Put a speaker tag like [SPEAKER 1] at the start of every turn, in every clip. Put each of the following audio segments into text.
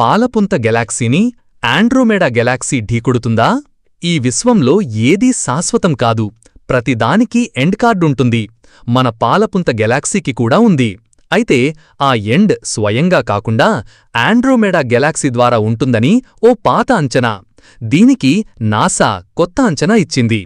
[SPEAKER 1] పాలపుంత గెలాక్సీని Andromeda Galaxy ఢీకొడుతుందా? ఈ విశ్వంలో ఏదీ శాశ్వతం కాదు. ప్రతిదానికి ఎండ్ కార్డుంటుంది మన పాలపుంత గెలాక్సీకి కూడా ఉంది. అయితే ఆ ఎండ్ స్వయంగా కాకుండా ఆండ్రోమేడా గెలాక్సీ ద్వారా ఉంటుందని ఓ పాత అంచనా. దీనికి నాసా కొత్త అంచనా ఇచ్చింది.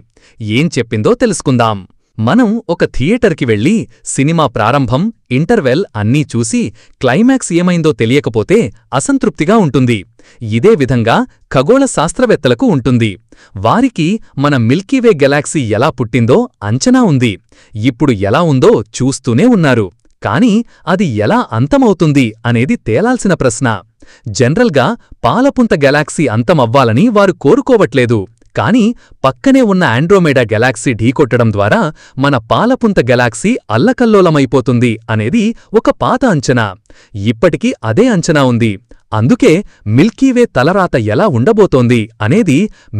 [SPEAKER 1] ఏం చెప్పిందో తెలుసుకుందాం. మనం ఒక థియేటర్కి వెళ్ళి సినిమా ప్రారంభం ఇంటర్వెల్ అన్నీ చూసి క్లైమాక్స్ ఏమైందో తెలియకపోతే అసంతృప్తిగా ఉంటుంది. ఇదే విధంగా ఖగోళ శాస్త్రవేత్తలకు ఉంటుంది. వారికి మన మిల్కీవే గెలాక్సీ ఎలా పుట్టిందో అంచనా ఉంది. ఇప్పుడు ఎలా ఉందో చూస్తూనే ఉన్నారు. కాని అది ఎలా అంతమవుతుంది అనేది తేలాల్సిన ప్రశ్న. జనరల్గా పాలపుంత గెలాక్సీ అంతమవ్వాలని వారు కోరుకోవట్లేదు. కాని పక్కనే ఉన్న ఆండ్రోమేడా గెలాక్సీ ఢీకొట్టడం ద్వారా మన పాలపుంత గెలాక్సీ అల్లకల్లోలమైపోతుంది అనేది ఒక పాత అంచనా. ఇప్పటికీ అదే అంచనా ఉంది. అందుకే మిల్కీవే తలరాత ఎలా ఉండబోతోంది అనేది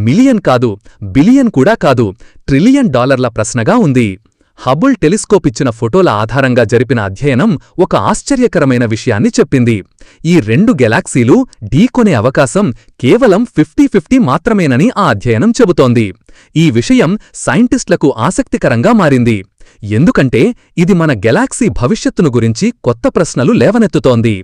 [SPEAKER 1] మిలియన్ కాదు బిలియన్ కూడా కాదు ట్రిలియన్ డాలర్ల ప్రశ్నగా ఉంది. హబుల్ టెలిస్కోప్ ఇచ్చిన ఫోటోల ఆధారంగా జరిపిన అధ్యయనం ఒక ఆశ్చర్యకరమైన విషయాన్ని చెప్పింది. ఈ రెండు గెలాక్సీలు ఢీకొనే అవకాశం కేవలం ఫిఫ్టీ ఫిఫ్టీ మాత్రమేనని ఆ అధ్యయనం చెబుతోంది. ఈ విషయం సైంటిస్టులకు ఆసక్తికరంగా మారింది. ఎందుకంటే ఇది మన గెలాక్సీ భవిష్యత్తును గురించి కొత్త ప్రశ్నలు లేవనెత్తుతోంది.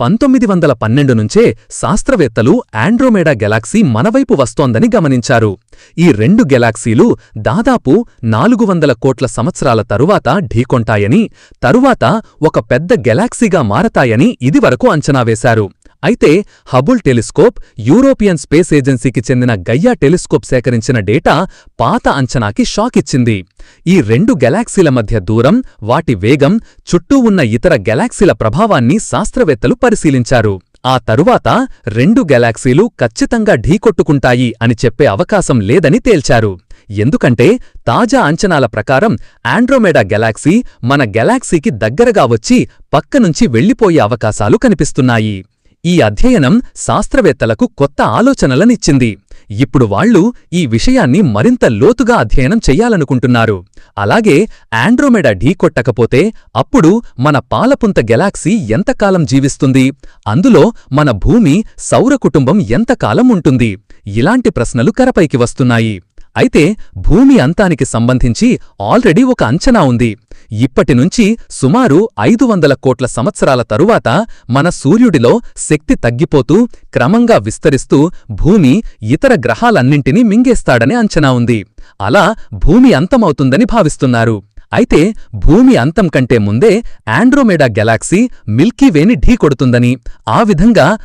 [SPEAKER 1] పంతొమ్మిది వందల పన్నెండు నుంచే శాస్త్రవేత్తలు ఆండ్రోమేడా గెలాక్సీ మనవైపు వస్తోందని గమనించారు. ఈ రెండు గెలాక్సీలు దాదాపు నాలుగు వందల కోట్ల సంవత్సరాల తరువాత ఢీకొంటాయని తరువాత ఒక పెద్ద గెలాక్సీగా మారతాయని ఇదివరకు అంచనా వేశారు. అయితే హబుల్ టెలిస్కోప్ యూరోపియన్ స్పేస్ ఏజెన్సీకి చెందిన గయ్యా టెలిస్కోప్ సేకరించిన డేటా పాత అంచనాకి షాక్ ఇచ్చింది. ఈ రెండు గెలాక్సీల మధ్య దూరం వాటి వేగం చుట్టూ ఉన్న ఇతర గెలాక్సీల ప్రభావాన్ని శాస్త్రవేత్తలు పరిశీలించారు. ఆ తరువాత రెండు గెలాక్సీలు ఖచ్చితంగా ఢీకొట్టుకుంటాయి అని చెప్పే అవకాశం లేదని తేల్చారు. ఎందుకంటే తాజా అంచనాల ప్రకారం ఆండ్రోమేడా గెలాక్సీ మన గెలాక్సీకి దగ్గరగా వచ్చి పక్కనుంచి వెళ్ళిపోయే అవకాశాలు కనిపిస్తున్నాయి. ఈ అధ్యయనం శాస్త్రవేత్తలకు కొత్త ఆలోచనలనిచ్చింది. ఇప్పుడు వాళ్ళు ఈ విషయాన్ని మరింత లోతుగా అధ్యయనం చెయ్యాలనుకుంటున్నారు అలాగే ఆండ్రోమెడా ఢీకొట్టకపోతే అప్పుడు మన పాలపుంత గెలాక్సీ ఎంతకాలం జీవిస్తుంది? అందులో మన భూమి సౌర కుటుంబం ఎంతకాలం ఉంటుంది? ఇలాంటి ప్రశ్నలు కరపైకి వస్తున్నాయి. అయితే భూమి అంతానికి సంబంధించి ఆల్రెడీ ఒక అంచనా ఉంది. ఇప్పటినుంచి సుమారు ఐదు వందల కోట్ల సంవత్సరాల తరువాత మన సూర్యుడిలో శక్తి తగ్గిపోతూ క్రమంగా విస్తరిస్తూ భూమి ఇతర గ్రహాలన్నింటినీ మింగేస్తాడని అంచనా ఉంది. అలా భూమి అంతమవుతుందని భావిస్తున్నారు. అయితే భూమి అంతం కంటే ముందే ఆండ్రోమేడా గెలాక్సీ మిల్కీవేని ఢీకొడుతుందని ఆ విధంగా